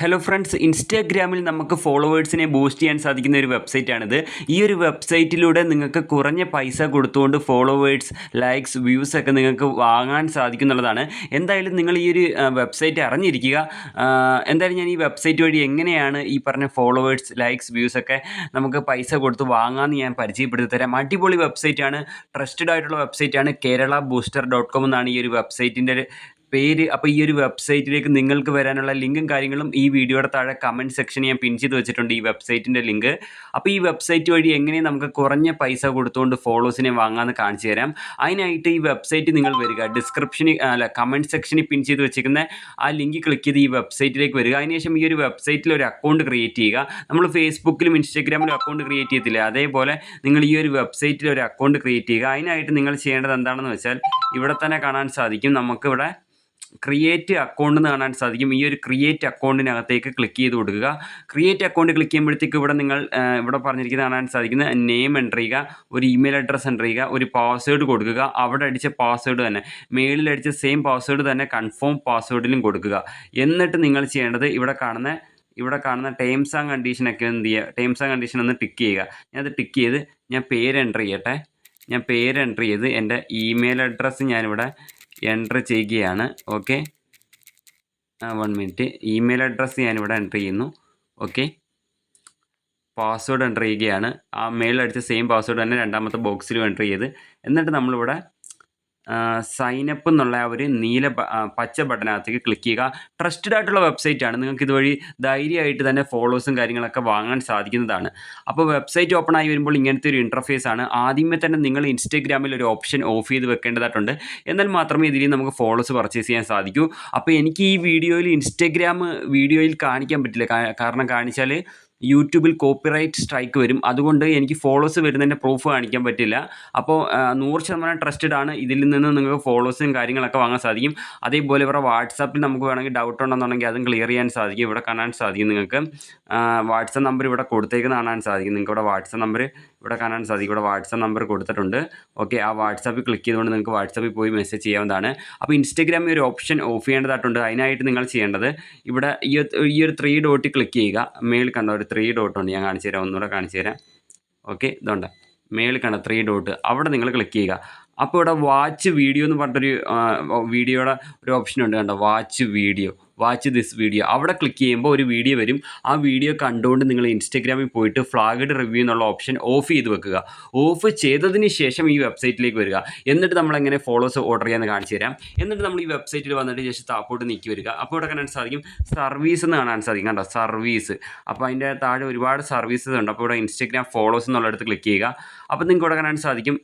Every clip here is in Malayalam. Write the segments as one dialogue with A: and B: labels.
A: ഹലോ ഫ്രണ്ട്സ് ഇൻസ്റ്റാഗ്രാമിൽ നമുക്ക് ഫോളോവേഴ്സിനെ ബൂസ്റ്റ് ചെയ്യാൻ സാധിക്കുന്ന ഒരു വെബ്സൈറ്റാണിത് ഈ ഒരു വെബ്സൈറ്റിലൂടെ നിങ്ങൾക്ക് കുറഞ്ഞ പൈസ കൊടുത്തുകൊണ്ട് ഫോളോവേഴ്സ് ലൈക്സ് വ്യൂസ് ഒക്കെ നിങ്ങൾക്ക് വാങ്ങാൻ സാധിക്കും എന്നുള്ളതാണ് എന്തായാലും നിങ്ങൾ ഈ ഒരു വെബ്സൈറ്റ് അറിഞ്ഞിരിക്കുക. എന്തായാലും ഞാൻ ഈ വെബ്സൈറ്റ് വഴി എങ്ങനെയാണ് ഈ പറഞ്ഞ ഫോളോവേഴ്സ് ലൈക്സ് വ്യൂസ് ഒക്കെ നമുക്ക് പൈസ കൊടുത്ത് വാങ്ങാമെന്ന് ഞാൻ പരിചയപ്പെടുത്തി തരാം അടിപൊളി വെബ്സൈറ്റാണ് ട്രസ്റ്റഡ് ആയിട്ടുള്ള വെബ്സൈറ്റാണ് കേരള ബൂസ്റ്റർ ഡോട്ട് കോം എന്നാണ് ഈ ഒരു വെബ്സൈറ്റിന്റെ പേര് അപ്പോൾ ഈ ഒരു വെബ്സൈറ്റിലേക്ക് നിങ്ങൾക്ക് വരാനുള്ള ലിങ്കും കാര്യങ്ങളും ഈ വീഡിയോയുടെ താഴെ കമന്റ് സെക്ഷൻ ഞാൻ പിൻ ചെയ്ത് വെച്ചിട്ടുണ്ട് ഈ വെബ്സൈറ്റിന്റെ ലിങ്ക്. അപ്പോൾ ഈ വെബ്സൈറ്റ് വഴി എങ്ങനെ നമുക്ക് കുറഞ്ഞ പൈസ കൊടുത്തുകൊണ്ട് ഫോളോസിനെ വാങ്ങാമെന്ന് കാണിച്ചു തരാം. അതിനായിട്ട് ഈ വെബ്സൈറ്റ് നിങ്ങൾ വരിക. ഡിസ്ക്രിപ്ഷനിൽ അല്ല കമന്റ് സെക്ഷനിൽ പിൻ ചെയ്ത് വെച്ചിരിക്കുന്ന ആ ലിങ്ക് ക്ലിക്ക് ചെയ്ത് ഈ വെബ്സൈറ്റിലേക്ക് വരിക. അതിനുശേഷം ഈ ഒരു വെബ്സൈറ്റിൽ ഒരു അക്കൗണ്ട് ക്രിയേറ്റ് ചെയ്യുക. നമ്മൾ ഫേസ്ബുക്കിലും ഇൻസ്റ്റാഗ്രാമിലും അക്കൗണ്ട് ക്രിയേറ്റ് ചെയ്യത്തില്ലേ? അതേപോലെ നിങ്ങൾ ഈ ഒരു വെബ്സൈറ്റിൽ ഒരു അക്കൗണ്ട് ക്രിയേറ്റ് ചെയ്യുക. അതിനായിട്ട് നിങ്ങൾ ചെയ്യേണ്ടത് എന്താണെന്ന് വെച്ചാൽ ഇവിടെ തന്നെ കാണാൻ സാധിക്കും. നമുക്കിവിടെ ക്രിയേറ്റ് അക്കൗണ്ട് എന്ന് കാണാൻ സാധിക്കും. ഈ ഒരു ക്രിയേറ്റ് അക്കൗണ്ടിനകത്തേക്ക് ക്ലിക്ക് ചെയ്ത് കൊടുക്കുക. ക്രിയേറ്റ് അക്കൗണ്ട് ക്ലിക്ക് ചെയ്യുമ്പോഴത്തേക്ക് ഇവിടെ നിങ്ങൾ ഇവിടെ പറഞ്ഞിരിക്കുന്നത് കാണാൻ സാധിക്കുന്ന നെയിം എന്റർ ചെയ്യുക ഒരു ഇമെയിൽ അഡ്രസ്സ് എന്റർ ചെയ്യുക ഒരു പാസ്വേഡ് കൊടുക്കുക. അവിടെ അടിച്ച പാസ്വേഡ് തന്നെ. മെയിലിൽ അടിച്ച സെയിം പാസ്വേഡ് തന്നെ കൺഫേം പാസ്വേഡിലും കൊടുക്കുക. എന്നിട്ട് നിങ്ങൾ ചെയ്യേണ്ടത് ഇവിടെ കാണുന്ന ഇവിടെ കാണുന്ന ടേംസ് ആൻഡ് കണ്ടീഷനൊക്കെ എന്ത് ചെയ്യുക? ടേംസ് ആൻഡ് കണ്ടീഷൻ ഒന്ന് ടിക്ക് ചെയ്യുക. ഞാനത് ടിക്ക് ചെയ്ത് ഞാൻ പേര് എന്റർ ചെയ്യട്ടെ. ഞാൻ പേര് എന്റർ ചെയ്ത് എന്റെ ഇമെയിൽ അഡ്രസ്സ് ഞാനിവിടെ എന്റർ ചെയ്യുകയാണ്. Okay one minute email address ഞാനിവിടെ എന്റർ ചെയ്യുന്നു. ഓക്കെ പാസ്വേഡ് എന്റർ ചെയ്യുകയാണ്. ആ മെയിൽ അടിച്ച സെയിം പാസ്വേഡ് തന്നെ രണ്ടാമത്തെ ബോക്സിലും എന്റർ ചെയ്ത്. എന്നിട്ട് നമ്മളിവിടെ സൈനപ്പ് എന്നുള്ള ഒരു നീല പച്ച ബട്ടനകത്തേക്ക് ക്ലിക്ക് ചെയ്യുക. ട്രസ്റ്റഡ് ആയിട്ടുള്ള വെബ്സൈറ്റ് ആണ്. നിങ്ങൾക്ക് ഇതുവഴി ധൈര്യമായിട്ട് തന്നെ ഫോളോസും കാര്യങ്ങളൊക്കെ വാങ്ങാൻ സാധിക്കുന്നതാണ്. അപ്പോൾ വെബ്സൈറ്റ് ഓപ്പൺ ആയി വരുമ്പോൾ ഇങ്ങനത്തെ ഒരു ഇന്റർഫേസ് ആണ്. ആദ്യമേ തന്നെ നിങ്ങൾ ഇൻസ്റ്റഗ്രാമിൽ ഒരു ഓപ്ഷൻ ഓഫ് ചെയ്ത് വെക്കേണ്ടതായിട്ടുണ്ട്. എന്നാൽ മാത്രമേ ഇതിൽ നമുക്ക് ഫോളോസ് പർച്ചേസ് ചെയ്യാൻ സാധിക്കൂ. അപ്പോൾ എനിക്ക് ഈ വീഡിയോയിൽ ഇൻസ്റ്റഗ്രാം വീഡിയോയിൽ കാണിക്കാൻ പറ്റില്ല. കാരണം കാണിച്ചാൽ യൂട്യൂബിൽ കോപ്പിറൈറ്റ് സ്ട്രൈക്ക് വരും. അതുകൊണ്ട് എനിക്ക് ഫോളോസ് വരുന്നതിന്റെ പ്രൂഫ് കാണിക്കാൻ പറ്റില്ല. അപ്പോൾ നൂറ് ശതമാനം ട്രസ്റ്റഡ് ആണ്. ഇതിൽ നിന്ന് നിങ്ങൾക്ക് ഫോളോസും കാര്യങ്ങളൊക്കെ വാങ്ങാൻ സാധിക്കും. അതേപോലെ ഇവിടെ വാട്സാപ്പിൽ നമുക്ക് വേണമെങ്കിൽ ഡൗട്ട് ഉണ്ടെന്നുണ്ടെങ്കിൽ അതും ക്ലിയർ ചെയ്യാൻ സാധിക്കും. ഇവിടെ കാണാൻ സാധിക്കും നിങ്ങൾക്ക്. വാട്സപ്പ് നമ്പർ ഇവിടെ കൊടുത്തേക്കുന്ന കാണാൻ സാധിക്കും. നിങ്ങൾക്ക് ഇവിടെ വാട്സപ്പ് നമ്പർ ഇവിടെ കാണാൻ സാധിക്കും. ഇവിടെ വാട്സപ്പ് നമ്പർ കൊടുത്തിട്ടുണ്ട്. ഓക്കെ ആ വാട്സാപ്പിൽ ക്ലിക്ക് ചെയ്തുകൊണ്ട് നിങ്ങൾക്ക് വാട്സാപ്പിൽ പോയി മെസ്സേജ് ചെയ്യാവുന്നതാണ്. അപ്പോൾ ഇൻസ്റ്റഗ്രാമിൽ ഒരു ഓപ്ഷൻ ഓഫ് ചെയ്യേണ്ടതായിട്ടുണ്ട്. അതിനായിട്ട് നിങ്ങൾ ചെയ്യേണ്ടത് ഇവിടെ ഈ ഒരു- ത്രീ ഡോട്ടിൽ ക്ലിക്ക് ചെയ്യുക. മേളിൽ കണ്ട ഒരു ത്രീ ഡോട്ട് ഉണ്ട്. ഞാൻ കാണിച്ചു തരാം. ഒന്നുകൂടെ കാണിച്ചു തരാം. ഓക്കെ ഇതുണ്ട്. മേളിൽ കണ്ട ത്രീ ഡോട്ട് അവിടെ നിങ്ങൾ ക്ലിക്ക് ചെയ്യുക. അപ്പോൾ ഇവിടെ വാച്ച് വീഡിയോ എന്ന് പറഞ്ഞിട്ടൊരു വീഡിയോയുടെ ഒരു ഓപ്ഷൻ ഉണ്ട് കണ്ടോ? Watch video watch this video അവിടെ ക്ലിക്ക് ചെയ്യുമ്പോൾ ഒരു വീഡിയോ വരും. ആ വീഡിയോ കണ്ടുകൊണ്ട് നിങ്ങൾ ഇൻസ്റ്റഗ്രാമിൽ പോയിട്ട് ഫ്ലാഗഡ് റിവ്യൂ എന്നുള്ള ഓപ്ഷൻ ഓഫ് ചെയ്ത് വെക്കുക. ഓഫ് ചെയ്തതിന് ശേഷം ഈ വെബ്സൈറ്റിലേക്ക് വരിക. എന്നിട്ട് നമ്മൾ എങ്ങനെ ഫോളോസ് ഓർഡർ ചെയ്യാമെന്ന് കാണിച്ചു തരാം. എന്നിട്ട് നമ്മൾ ഈ വെബ്സൈറ്റിൽ വന്നിട്ട് ജസ്റ്റ് താപ്പോട്ട് നീക്കി വരിക. അപ്പോൾ ഇവിടെ കാണാൻ സാധിക്കും. സർവീസ് എന്ന് കാണാൻ സാധിക്കും കണ്ടോ? സർവീസ് അപ്പോൾ അതിന്റെ താഴെ ഒരുപാട് സർവീസസ് ഉണ്ട്. അപ്പോൾ ഇവിടെ ഇൻസ്റ്റഗ്രാം ഫോളോസ് എന്നുള്ളിടത്ത് ക്ലിക്ക് ചെയ്യുക. അപ്പോൾ നിങ്ങൾക്ക് ഇവിടെ കാണാൻ സാധിക്കും.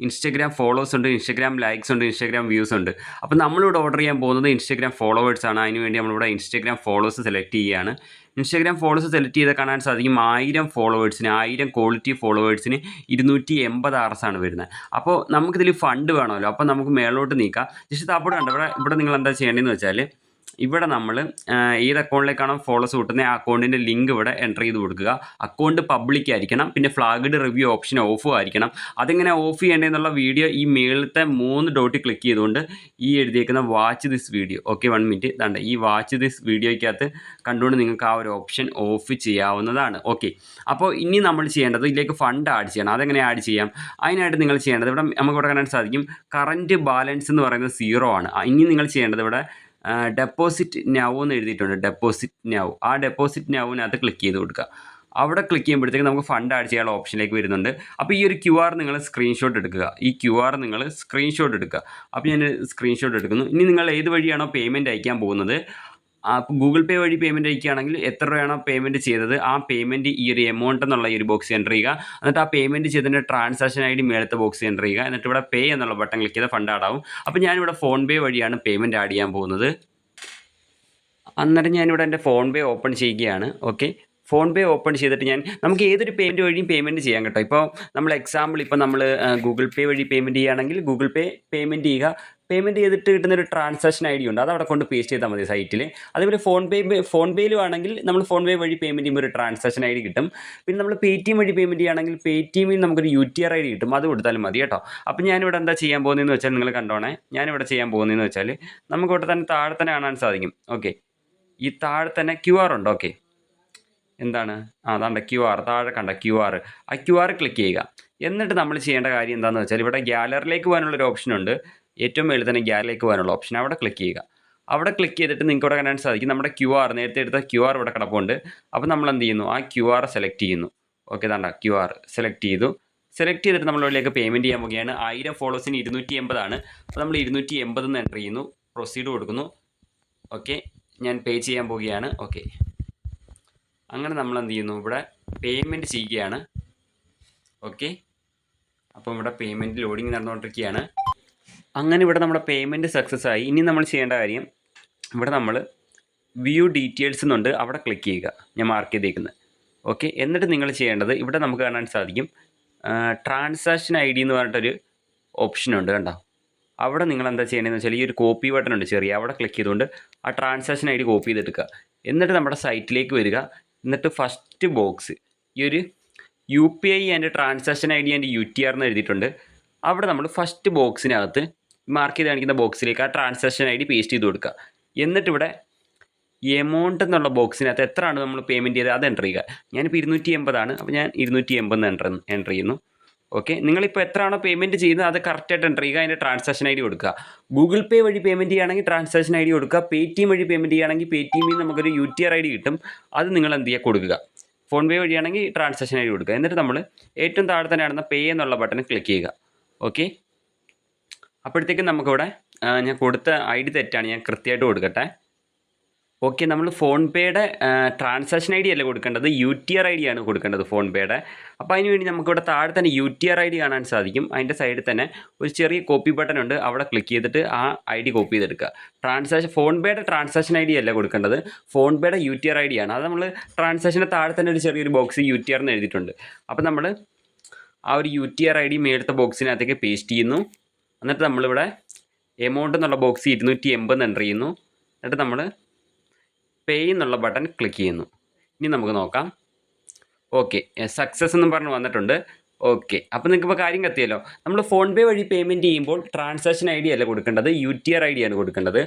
A: ഇൻസ്റ്റഗ്രാം ഫോളോവേഴ്സ് ഉണ്ട് ഇൻസ്റ്റഗ്രാം ലൈക്സ് ഉണ്ട് ഇൻസ്റ്റഗ്രാം വ്യൂസ് ഉണ്ട്. അപ്പോൾ നമ്മളിവിടെ ഓർഡർ ചെയ്യാൻ പോകുന്നത് ഇൻസ്റ്റഗ്രാം ഫോളോവേഴ്സ് ആണ്. അതിന് വേണ്ടി നമ്മളിവിടെ ഇൻസ്റ്റഗ്രാം ഫോളോവേഴ്സ് സെലക്ട് ചെയ്യുകയാണ്. ഇൻസ്റ്റഗ്രാം ഫോളോവേഴ്സ് സെലക്ട് ചെയ്താൽ കാണാൻ സാധിക്കും ആയിരം ഫോളോവേഴ്സിന് ആയിരം ക്വാളിറ്റി ഫോളോവേഴ്സിന് ഇരുന്നൂറ്റി എൺപത് ആണ് വരുന്നത്. അപ്പോൾ നമുക്കിതിൽ ഫണ്ട് വേണമല്ലോ. അപ്പോൾ നമുക്ക് മേളോട്ട് നീക്കാം. ജസ്റ്റ് താപ്പോട്ട് കണ്ടോ? ഇവിടെ ഇവിടെ നിങ്ങൾ എന്താ ചെയ്യേണ്ടതെന്ന് വെച്ചാൽ ഇവിടെ നമ്മൾ ഏത് അക്കൗണ്ടിലേക്കാണോ ഫോളോസ് കിട്ടുന്നത് ആ അക്കൗണ്ടിന്റെ ലിങ്ക് ഇവിടെ എന്റർ ചെയ്ത് കൊടുക്കുക. അക്കൗണ്ട് പബ്ലിക് ആയിരിക്കണം പിന്നെ ഫ്ലാഗ്ഡ് റിവ്യൂ ഓപ്ഷൻ ഓഫ് ആയിരിക്കണം. അതെങ്ങനെ ഓഫ് ചെയ്യേണ്ടതെന്നുള്ള വീഡിയോ ഈ മേളത്തെ മൂന്ന് ഡോട്ടിൽ ക്ലിക്ക് ചെയ്തുകൊണ്ട് ഈ എഴുതിയേക്കുന്ന watch this video okay one minute ഇതാണ്ട് ഈ വാച്ച് ദിസ് വീഡിയോയ്ക്കകത്ത് കണ്ടുകൊണ്ട് നിങ്ങൾക്ക് ആ ഒരു ഓപ്ഷൻ ഓഫ് ചെയ്യാവുന്നതാണ്. ഓക്കെ അപ്പോൾ ഇനി നമ്മൾ ചെയ്യേണ്ടത് ഇതിലേക്ക് ഫണ്ട് ആഡ് ചെയ്യണം. അതെങ്ങനെ ആഡ് ചെയ്യാം? അതിനായിട്ട് നിങ്ങൾ ചെയ്യേണ്ടത് ഇവിടെ നമുക്ക് ഇവിടെ കാണാൻ സാധിക്കും. കറന്റ് ബാലൻസ് എന്ന് പറയുന്നത് സീറോ ആണ്. ഇനി നിങ്ങൾ ചെയ്യേണ്ടത് ഇവിടെ ഡെപ്പോസിറ്റ് നൗ എന്ന് എഴുതിയിട്ടുണ്ട്. ഡെപ്പോസിറ്റ് നൗ ആ ഡെപ്പോസിറ്റ് നൗവിനകത്ത് ക്ലിക്ക് ചെയ്ത് കൊടുക്കുക അവിടെ ക്ലിക്ക് ചെയ്യുമ്പോഴത്തേക്ക് നമുക്ക് ഫണ്ട് ആഡ് ചെയ്യാനുള്ള ഓപ്ഷനിലേക്ക് വരുന്നുണ്ട്. അപ്പോൾ ഈ ഒരു ക്യു ആർ നിങ്ങൾ സ്ക്രീൻഷോട്ട് എടുക്കുക. ഈ ക്യു ആർ നിങ്ങൾ സ്ക്രീൻഷോട്ട് എടുക്കുക. അപ്പോൾ ഞാൻ സ്ക്രീൻഷോട്ട് എടുക്കുന്നു. ഇനി നിങ്ങൾ ഏത് വഴിയാണോ പേയ്മെന്റ് അയക്കാൻ പോകുന്നത്? അപ്പോൾ ഗൂഗിൾ പേ വഴി പേയ്മെന്റ് അയക്കുകയാണെങ്കിൽ എത്ര രൂപയാണോ പേയ്മെന്റ് ചെയ്തത് ആ പേയ്മെന്റ് ഈ ഒരു എമൗണ്ട് എന്നുള്ള ഈ ഒരു ബോക്സ് എന്റർ ചെയ്യുക. എന്നിട്ട് ആ പേയ്മെന്റ് ചെയ്തതിന്റെ ട്രാൻസാക്ഷൻ ഐ ഡി മേളത്തെ ബോക്സ് എന്റർ ചെയ്യുക. എന്നിട്ട് ഇവിടെ പേ എന്നുള്ള ബട്ടൺ ക്ലിക്ക് ചെയ്താൽ ഫണ്ട് ആഡാവും അപ്പോൾ ഞാനിവിടെ ഫോൺ പേ വഴിയാണ് പേയ്മെന്റ് ആഡ് ചെയ്യാൻ പോകുന്നത്. അന്നേരം ഞാനിവിടെ എന്റെ ഫോൺ പേ ഓപ്പൺ ചെയ്യുകയാണ്. ഓക്കെ ഫോൺ പേ ഓപ്പൺ ചെയ്തിട്ട് ഞാൻ നമുക്ക് ഏതൊരു പേയ്മെന്റ് വഴിയും പേയ്മെന്റ് ചെയ്യാം കേട്ടോ. ഇപ്പോൾ നമ്മൾ എക്സാമ്പിൾ ഇപ്പോൾ നമ്മൾ ഗൂഗിൾ പേ വഴി പേയ്മെന്റ് ചെയ്യുകയാണെങ്കിൽ ഗൂഗിൾ പേ പേയ്മെന്റ് ചെയ്യുക. പേയ്മെന്റ് ചെയ്തിട്ട് കിട്ടുന്ന ഒരു ട്രാൻസാക്ഷൻ ഐ ഡി ഉണ്ട്. അത് അവിടെ കൊണ്ട് പേസ്റ്റ് ചെയ്താൽ മതി സൈറ്റിൽ അതേപോലെ ഫോൺ പേ ഫോൺ പേയിലും ആണെങ്കിൽ നമ്മൾ ഫോൺ പേ വഴി പേയ്മെന്റ് ചെയ്യുമ്പോൾ ഒരു ട്രാൻസാക്ഷൻ ഐ ഡി കിട്ടും. പിന്നെ നമ്മൾ പേ ടി എം വഴി പേയ്മെന്റ് ചെയ്യുകയാണെങ്കിൽ പേ ടി എമ്മിൽ നമുക്കൊരു U T R I D കിട്ടും. അത് കൊടുത്താലും മതി കേട്ടോ. അപ്പോൾ ഞാനിവിടെ എന്താ ചെയ്യാൻ പോകുന്നതെന്ന് വെച്ചാൽ നിങ്ങൾ കണ്ടോണേ. ഞാനിവിടെ ചെയ്യാൻ പോകുന്നതെന്ന് വെച്ചാൽ നമുക്ക് ഇവിടെ തന്നെ താഴെ തന്നെ കാണാൻ സാധിക്കും. ഓക്കെ. ഈ താഴെ തന്നെ ക്യു ആർ ഉണ്ട്. ഓക്കെ. എന്താണ്? ആ അതാണ്ട് ക്യു ആർ താഴെ കണ്ട ക്യു ആർ ആ ക്യു ആർ ക്ലിക്ക് ചെയ്യുക. എന്നിട്ട് നമ്മൾ ചെയ്യേണ്ട കാര്യം എന്താണെന്ന് വെച്ചാൽ ഇവിടെ ഗ്യാലറിയിലേക്ക് പോകാനുള്ളൊരു ഓപ്ഷൻ ഉണ്ട്. ഏറ്റവും മേളിൽ തന്നെ ഗ്യാലറിയിലേക്ക് പോകാനുള്ള ഓപ്ഷൻ. അവിടെ ക്ലിക്ക് ചെയ്യുക. അവിടെ ക്ലിക്ക് ചെയ്തിട്ട് നിങ്ങൾക്ക് ഇവിടെ കാണാൻ സാധിക്കും. നമ്മുടെ ക്യു ആർ നേരത്തെ എടുത്ത ക്യു ആർ ഇവിടെ കിടപ്പുണ്ട്. അപ്പോൾ നമ്മൾ എന്ത് ചെയ്യുന്നു? ആ ക്യു ആർ സെലക്ട് ചെയ്യുന്നു. ഓക്കെ താണ്ട ക്യു ആർ സെലക്ട് ചെയ്തു. സെലക്ട് ചെയ്തിട്ട് നമ്മൾ ഇതിലേക്ക് പേയ്മെന്റ് ചെയ്യാൻ പോവുകയാണ്. ആയിരം ഫോളോസിന് ഇരുന്നൂറ്റി എൺപതാണ് അപ്പോൾ നമ്മൾ ഇരുന്നൂറ്റി എൺപത് എന്ന് എന്റർ ചെയ്യുന്നു. പ്രൊസീഡ് കൊടുക്കുന്നു. ഓക്കെ ഞാൻ പേ ചെയ്യാൻ പോവുകയാണ്. ഓക്കെ അങ്ങനെ നമ്മൾ എന്ത് ചെയ്യുന്നു? ഇവിടെ പേയ്മെന്റ് ചെയ്യുകയാണ്. ഓക്കെ അപ്പോൾ ഇവിടെ പേയ്മെന്റ് ലോഡിങ് നടന്നുകൊണ്ടിരിക്കുകയാണ്. അങ്ങനെ ഇവിടെ നമ്മുടെ പേയ്മെന്റ് സക്സസ് ആയി. ഇനി നമ്മൾ ചെയ്യേണ്ട കാര്യം ഇവിടെ നമ്മൾ വ്യൂ ഡീറ്റെയിൽസ് എന്നുണ്ട് അവിടെ ക്ലിക്ക് ചെയ്യുക. ഞാൻ മാർക്ക് ചെയ്തേക്കുന്നത് ഓക്കെ എന്നിട്ട് നിങ്ങൾ ചെയ്യേണ്ടത് ഇവിടെ നമുക്ക് കാണാൻ സാധിക്കും ട്രാൻസാക്ഷൻ ഐ ഡി എന്ന് പറഞ്ഞിട്ടൊരു ഓപ്ഷനുണ്ട് കണ്ടോ? അവിടെ നിങ്ങൾ എന്താ ചെയ്യേണ്ടതെന്ന് വെച്ചാൽ ഈ ഒരു കോപ്പി ബട്ടൺ ഉണ്ട് ചെറിയ അവിടെ ക്ലിക്ക് ചെയ്തുകൊണ്ട് ആ ട്രാൻസാക്ഷൻ ഐ ഡി കോപ്പി ചെയ്തെടുക്കുക. എന്നിട്ട് നമ്മുടെ സൈറ്റിലേക്ക് വരിക. എന്നിട്ട് ഫസ്റ്റ് ബോക്സ് ഈ ഒരു U P I and transaction I D and U T R എന്ന് എഴുതിയിട്ടുണ്ട്. അവിടെ നമ്മൾ ഫസ്റ്റ് ബോക്സിനകത്ത് മാർക്ക് ചെയ്ത് കാണിക്കുന്ന ബോക്സിലേക്ക് ആ ട്രാൻസാക്ഷൻ ഐ ഡി പേസ്റ്റ് ചെയ്ത് കൊടുക്കുക. എന്നിട്ട് ഇവിടെ എമൗണ്ട് എന്നുള്ള ബോക്സിനകത്ത് എത്രയാണ് നമ്മൾ പേയ്മെന്റ് ചെയ്തത്? അത് എന്റർ ചെയ്യുക. ഞാനിപ്പോൾ ഇരുന്നൂറ്റി എൺപതാണ് അപ്പോൾ ഞാൻ ഇരുന്നൂറ്റി എൺപത് എന്റർ എന്റർ ചെയ്യുന്നു. ഓക്കെ നിങ്ങളിപ്പോൾ എത്രയാണോ പേയ്മെന്റ് ചെയ്യുന്നത് അത് കറക്റ്റായിട്ട് എന്റർ ചെയ്യുക. അതിന്റെ ട്രാൻസാക്ഷൻ ഐ ഡി കൊടുക്കുക. ഗൂഗിൾ പേ വഴി പേയ്മെന്റ് ചെയ്യുകയാണെങ്കിൽ ട്രാൻസാക്ഷൻ ഐ ഡി കൊടുക്കുക. പേ ടി എം വഴി പേയ്മെന്റ് ചെയ്യുകയാണെങ്കിൽ പേ ടി എമ്മിൽ നമുക്കൊരു U T R I D കിട്ടും. അത് നിങ്ങൾ എന്ത് ചെയ്യുക? കൊടുക്കുക. ഫോൺ പേ വഴിയാണെങ്കിൽ ട്രാൻസാക്ഷൻ ഐ ഡി കൊടുക്കുക. എന്നിട്ട് നമ്മൾ ഏറ്റവും താഴെ തന്നെ കാണുന്ന പേ എന്നുള്ള ബട്ടൺ ക്ലിക്ക് ചെയ്യുക. ഓക്കെ അപ്പോഴത്തേക്കും നമുക്കിവിടെ ഞാൻ കൊടുത്ത ഐ ഡി തെറ്റാണ് ഞാൻ കൃത്യമായിട്ട് കൊടുക്കട്ടെ. ഓക്കെ നമ്മൾ ഫോൺ പേയുടെ ട്രാൻസാക്ഷൻ ഐ ഡി അല്ല കൊടുക്കേണ്ടത്? U T R I D ആണ് കൊടുക്കേണ്ടത് ഫോൺ പേയുടെ അപ്പോൾ അതിന് വേണ്ടി നമുക്കിവിടെ താഴെ തന്നെ U T R I D കാണാൻ സാധിക്കും. അതിന്റെ സൈഡിൽ തന്നെ ഒരു ചെറിയ കോപ്പി ബട്ടൺ ഉണ്ട്. അവിടെ ക്ലിക്ക് ചെയ്തിട്ട് ആ ഐ ഡി കോപ്പി ചെയ്തെടുക്കുക. ട്രാൻസാക്ഷൻ ഫോൺ പേയുടെ ട്രാൻസാക്ഷൻ ഐ ഡി അല്ല കൊടുക്കേണ്ടത്? Phone പേയുടെ U T R I D ആണ്. അത് നമ്മൾ ട്രാൻസാക്ഷന്റെ താഴെ തന്നെ ഒരു ചെറിയൊരു ബോക്സ് യു ടി ആർ എന്ന് എഴുതിയിട്ടുണ്ട്. അപ്പോൾ നമ്മൾ ആ ഒരു U T R I D മേടുത്ത ബോക്സിനകത്തേക്ക് പേസ്റ്റ് ചെയ്യുന്നു. എന്നിട്ട് നമ്മളിവിടെ എമൗണ്ട് എന്നുള്ള ബോക്സ് ഇരുന്നൂറ്റി എൺപത് എന്റർ ചെയ്യുന്നു. എന്നിട്ട് നമ്മൾ പേ എന്നുള്ള ബട്ടൺ ക്ലിക്ക് ചെയ്യുന്നു. ഇനി നമുക്ക് നോക്കാം. ഓക്കെ സക്സസ് എന്നും പറഞ്ഞ് വന്നിട്ടുണ്ട്. ഓക്കെ അപ്പോൾ നിങ്ങൾക്ക് ഇപ്പോൾ കാര്യം കത്തിയല്ലോ. നമ്മൾ ഫോൺ പേ വഴി പേയ്മെന്റ് ചെയ്യുമ്പോൾ ട്രാൻസാക്ഷൻ ഐ ഡി അല്ല കൊടുക്കേണ്ടത്? U T R I D ആണ് കൊടുക്കേണ്ടത്.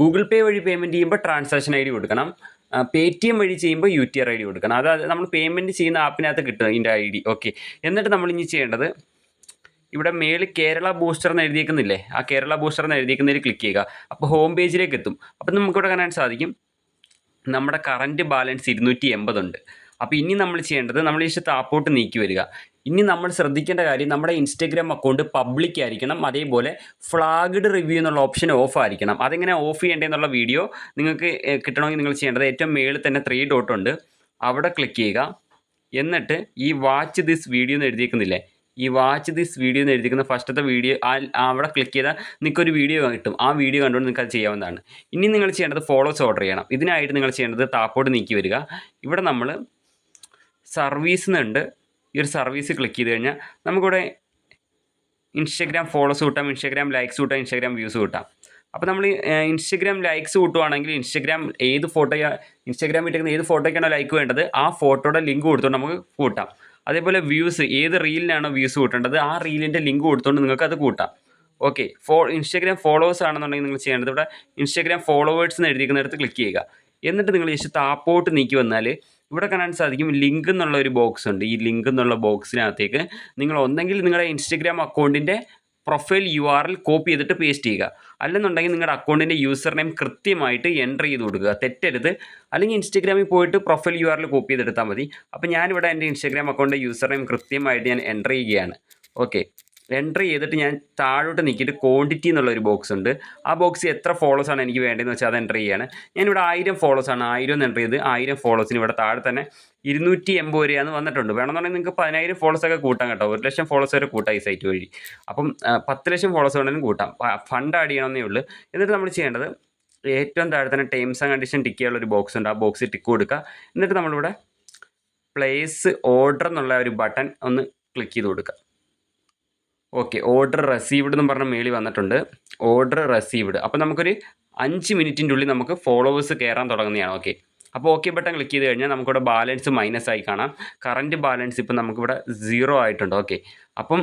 A: ഗൂഗിൾ പേ വഴി പേയ്മെന്റ് ചെയ്യുമ്പോൾ ട്രാൻസാക്ഷൻ ഐ ഡി കൊടുക്കണം. പേ ടി എം വഴി ചെയ്യുമ്പോൾ U T R I D കൊടുക്കണം. അതായത് നമ്മൾ പേയ്മെന്റ് ചെയ്യുന്ന ആപ്പിനകത്ത് കിട്ടും ഇതിന്റെ ഐ ഡി. ഓക്കെ എന്നിട്ട് നമ്മൾ ഇനി ചെയ്യേണ്ടത് ഇവിടെ മേളിൽ കേരള ബൂസ്റ്റർ എന്ന് എഴുതിയേക്കുന്നില്ലേ? ആ കേരള ബൂസ്റ്റർ എന്ന് എഴുതിയേക്കുന്നതിൽ ക്ലിക്ക് ചെയ്യുക. അപ്പോൾ ഹോം പേജിലേക്ക് എത്തും. അപ്പോൾ നമുക്കിവിടെ കാണാൻ സാധിക്കും. നമ്മുടെ കറന്റ് ബാലൻസ് ഇരുന്നൂറ്റി എൺപതുണ്ട് അപ്പോൾ ഇനി നമ്മൾ ചെയ്യേണ്ടത് നമ്മൾ ഈ താപ്പോട്ട് നീക്കി വരിക. ഇനി നമ്മൾ ശ്രദ്ധിക്കേണ്ട കാര്യം നമ്മുടെ ഇൻസ്റ്റഗ്രാം അക്കൗണ്ട് പബ്ലിക് ആയിരിക്കണം. അതേപോലെ ഫ്ലാഗ്ഡ് റിവ്യൂ എന്നുള്ള ഓപ്ഷൻ ഓഫ് ആയിരിക്കണം. അതെങ്ങനെ ഓഫ് ചെയ്യേണ്ടതെന്നുള്ള വീഡിയോ നിങ്ങൾക്ക് കിട്ടണമെങ്കിൽ നിങ്ങൾ ചെയ്യേണ്ടത് ഏറ്റവും മേളിൽ തന്നെ ത്രീ ഡോട്ട് ഉണ്ട്. അവിടെ ക്ലിക്ക് ചെയ്യുക. എന്നിട്ട് ഈ വാച്ച് ദിസ് വീഡിയോ എന്ന് എഴുതിയിരിക്കുന്നില്ലേ ഈ വാച്ച് ദിസ് വീഡിയോ എന്ന് എഴുതിക്കുന്ന ഫസ്റ്റത്തെ വീഡിയോ ആ അവിടെ ക്ലിക്ക് ചെയ്താൽ നിങ്ങൾക്കൊരു വീഡിയോ കിട്ടും. ആ വീഡിയോ കണ്ടുകൊണ്ട് നിങ്ങൾക്ക് അത് ചെയ്യാവുന്നതാണ്. ഇനി നിങ്ങൾ ചെയ്യേണ്ടത് ഫോളോസ് ഓർഡർ ചെയ്യണം. ഇതിനായിട്ട് നിങ്ങൾ ചെയ്യേണ്ടത് താപ്പോട്ട് നീക്കി വരിക. ഇവിടെ നമ്മൾ സർവീസ് എന്നുണ്ട് ഈ ഒരു സർവീസ് ക്ലിക്ക് ചെയ്ത് കഴിഞ്ഞാൽ നമുക്കിവിടെ ഇൻസ്റ്റഗ്രാം ഫോളോസ് കൂട്ടാം ഇൻസ്റ്റഗ്രാം ലൈക്സ് കൂട്ടാം ഇൻസ്റ്റഗ്രാം വ്യൂസ് കൂട്ടാം. അപ്പോൾ നമ്മൾ ഇൻസ്റ്റഗ്രാം ലൈക്സ് കൂട്ടുവാണെങ്കിൽ ഇൻസ്റ്റഗ്രാം ഏത് ഫോട്ടോയാണ് ഇൻസ്റ്റഗ്രാം ഇട്ടേക്കുന്ന ഏത് ഫോട്ടോയ്ക്കാണോ ലൈക്ക് വേണ്ടത് ആ ഫോട്ടോയുടെ ലിങ്ക് കൊടുത്തുകൊണ്ട് നമുക്ക് കൂട്ടാം. അതേപോലെ വ്യൂസ് ഏത് റീലിനാണോ വ്യൂസ് കൂട്ടേണ്ടത് ആ റീലിന്റെ ലിങ്ക് കൊടുത്തുകൊണ്ട് നിങ്ങൾക്ക് അത് കൂട്ടാം. ഓക്കെ ഫോ ഇൻസ്റ്റാഗ്രാം ഫോളോവേഴ്സ് ആണെന്നുണ്ടെങ്കിൽ നിങ്ങൾ ചെയ്യേണ്ടത് ഇവിടെ ഇൻസ്റ്റാഗ്രാം ഫോളോവേഴ്സ് എന്ന് എഴുതിക്കുന്നിടത്ത് ക്ലിക്ക് ചെയ്യുക. എന്നിട്ട് നിങ്ങൾ ജസ്റ്റ് താപ്പോട്ട് നീക്കി വന്നാൽ ഇവിടെ കാണാൻ സാധിക്കും ലിങ്ക് എന്നുള്ള ഒരു ബോക്സ് ഉണ്ട്. ഈ ലിങ്ക് എന്നുള്ള ബോക്സിനകത്തേക്ക് നിങ്ങൾ ഒന്നെങ്കിൽ നിങ്ങളുടെ ഇൻസ്റ്റഗ്രാം അക്കൗണ്ടിന്റെ profile U R L copy ചെയ്തിട്ട് പേസ്റ്റ് ചെയ്യുക. അല്ലെന്നുണ്ടെങ്കിൽ നിങ്ങളുടെ അക്കൗണ്ടിന്റെ യൂസർ നെയിം കൃത്യമായിട്ട് എന്റർ ചെയ്ത് കൊടുക്കുക. തെറ്റരുത്. അല്ലെങ്കിൽ ഇൻസ്റ്റഗ്രാമിൽ പോയിട്ട് profile U R L copy ചെയ്തെടുത്താൽ മതി. അപ്പോൾ ഞാനിവിടെ എന്റെ ഇൻസ്റ്റഗ്രാം അക്കൗണ്ടിന്റെ യൂസർ നെയിം കൃത്യമായിട്ട് ഞാൻ എന്റർ ചെയ്യുകയാണ്. ഓക്കെ. എന്റർ ചെയ്തിട്ട് ഞാൻ താഴോട്ട് നിൽക്കിയിട്ട് ക്വാണ്ടിറ്റി എന്നുള്ളൊരു ബോക്സ് ഉണ്ട്. ആ ബോക്സ് എത്ര ഫോളോസ് ആണ് എനിക്ക് വേണ്ടതെന്ന് വെച്ചാൽ അത് എന്റർ ചെയ്യാണ്. ഞാനിവിടെ ആയിരം ഫോളോസ് ആണ്. ആയിരം എന്ന് എന്റർ ചെയ്ത് ആയിരം ഫോളോസിന് ഇവിടെ താഴെ തന്നെ ഇരുന്നൂറ്റി എൺപത് വരെയാണ് വന്നിട്ടുണ്ട്. വേണമെന്നുണ്ടെങ്കിൽ നിങ്ങൾക്ക് പതിനായിരം ഫോളോസ് ഒക്കെ കൂട്ടാം കേട്ടോ. ഒരു ലക്ഷം ഫോളോസ് വരെ കൂട്ടാം ഈ സൈറ്റ് വഴി. അപ്പം പത്ത് ലക്ഷം ഫോളോസ് വേണമെങ്കിലും കൂട്ടാം. ഫണ്ട് ആഡ് ചെയ്യണമെന്നേ ഉള്ളൂ. എന്നിട്ട് നമ്മൾ ചെയ്യേണ്ടത് ഏറ്റവും താഴെ തന്നെ ടേംസ് ആൻഡ് കണ്ടീഷൻ ടിക്ക് ചെയ്യാനുള്ള ഒരു ബോക്സ് ഉണ്ട്. ആ ബോക്സ് ടിക്ക് കൊടുക്കുക. എന്നിട്ട് നമ്മളിവിടെ പ്ലേസ് ഓർഡർ എന്നുള്ള ഒരു ബട്ടൺ ഒന്ന് ക്ലിക്ക് ചെയ്ത് കൊടുക്കുക. ഓക്കെ ഓർഡർ റെസീവ്ഡ് എന്ന് പറഞ്ഞ മേളി വന്നിട്ടുണ്ട്. ഓർഡർ റെസീവ്ഡ് അപ്പോൾ നമുക്കൊരു അഞ്ച് മിനിറ്റിന്റെ ഉള്ളിൽ നമുക്ക് ഫോളോവേഴ്സ് കയറാൻ തുടങ്ങുന്നതാണ്. ഓക്കെ അപ്പോൾ ഓക്കെ ബട്ടൺ ക്ലിക്ക് ചെയ്ത് കഴിഞ്ഞാൽ നമുക്കിവിടെ ബാലൻസ് മൈനസ് ആയി കാണാം. കറന്റ് ബാലൻസ് ഇപ്പം നമുക്കിവിടെ സീറോ ആയിട്ടുണ്ട്. ഓക്കെ അപ്പം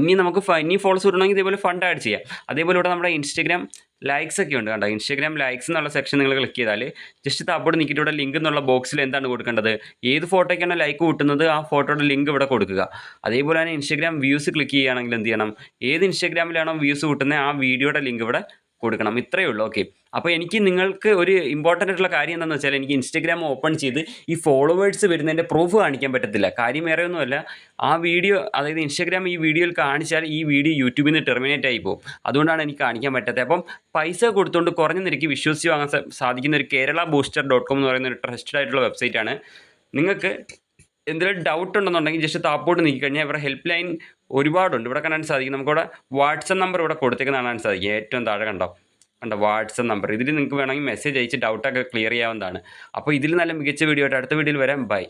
A: ഇനി നമുക്ക് ഇനി ഫോളോസ് വിടണമെങ്കിൽ ഇതേപോലെ ഫണ്ട് ആഡ് ചെയ്യാം. അതേപോലെ ഇവിടെ നമ്മുടെ ഇൻസ്റ്റഗ്രാം ലൈക്സ് ഒക്കെ ഉണ്ട് കണ്ടോ? ഇൻസ്റ്റാഗ്രാം ലൈക്സ് എന്നുള്ള സെക്ഷൻ നിങ്ങൾ ക്ലിക്ക് ചെയ്താൽ ജസ്റ്റ് താപ്പോട്ട് നിൽക്കിയിട്ട് ഇവിടെ ലിങ്ക് എന്നുള്ള ബോക്സിൽ എന്താണ് കൊടുക്കേണ്ടത്? ഏത് ഫോട്ടോയ്ക്കാണ് ലൈക്ക് കൂട്ടുന്നത്? ആ ഫോട്ടോയുടെ ലിങ്ക് ഇവിടെ കൊടുക്കുക. അതേപോലെ തന്നെ ഇൻസ്റ്റാഗ്രാം വ്യൂസ് ക്ലിക്ക് ചെയ്യുകയാണെങ്കിൽ എന്ത് ചെയ്യണം? ഏത് ഇൻസ്റ്റാഗ്രാമിലാണോ വ്യൂസ് കൂട്ടുന്നത്? ആ വീഡിയോയുടെ ലിങ്ക് ഇവിടെ കൊടുക്കണം. ഇത്രയേ ഉള്ളൂ. ഓക്കെ അപ്പോൾ എനിക്ക് നിങ്ങൾക്ക് ഒരു ഇമ്പോർട്ടന്റ് ആയിട്ടുള്ള കാര്യം എന്താണെന്ന് വെച്ചാൽ എനിക്ക് ഇൻസ്റ്റഗ്രാം ഓപ്പൺ ചെയ്ത് ഈ ഫോളോവേഴ്സ് വരുന്നതിന്റെ പ്രൂഫ് കാണിക്കാൻ പറ്റത്തില്ല. കാര്യം വേറെ ഒന്നുമല്ല ആ വീഡിയോ അതായത് ഇൻസ്റ്റഗ്രാം ഈ വീഡിയോയിൽ കാണിച്ചാൽ ഈ വീഡിയോ യൂട്യൂബിൽ നിന്ന് ടെർമിനേറ്റ് ആയി പോകും. അതുകൊണ്ടാണ് എനിക്ക് കാണിക്കാൻ പറ്റാത്തത്. അപ്പം പൈസ കൊടുത്തുകൊണ്ട് കുറഞ്ഞ നിരക്ക് വിശ്വസിച്ച് വാങ്ങാൻ സാധിക്കുന്ന ഒരു കേരള ബൂസ്റ്റർ ഡോട്ട് കോം എന്ന് പറയുന്ന ഒരു ട്രസ്റ്റഡ് ആയിട്ടുള്ള വെബ്സൈറ്റാണ് നിങ്ങൾക്ക് എന്തെങ്കിലും ഡൗട്ട് ഉണ്ടെന്നുണ്ടെങ്കിൽ ജസ്റ്റ് താപ്പോട്ട് നീക്കി ഇവരുടെ ഹെൽപ്പ് ലൈൻ ഒരുപാടുണ്ട്. ഇവിടെ കാണാൻ സാധിക്കും. നമുക്കിവിടെ വാട്സപ്പ് നമ്പർ ഇവിടെ കൊടുത്തേക്കുന്ന കാണാൻ സാധിക്കും. ഏറ്റവും താഴെ കണ്ടോ? കണ്ടോ? WhatsApp number. ഇതിൽ നിങ്ങൾക്ക് വേണമെങ്കിൽ മെസ്സേജ് അയച്ച് ഡൗട്ടൊക്കെ ക്ലിയർ ചെയ്യാവുന്നതാണ്. അപ്പോൾ ഇതിൽ നല്ല മികച്ച വീഡിയോ ആയിട്ട് അടുത്ത വീഡിയോയിൽ വരാം. ബൈ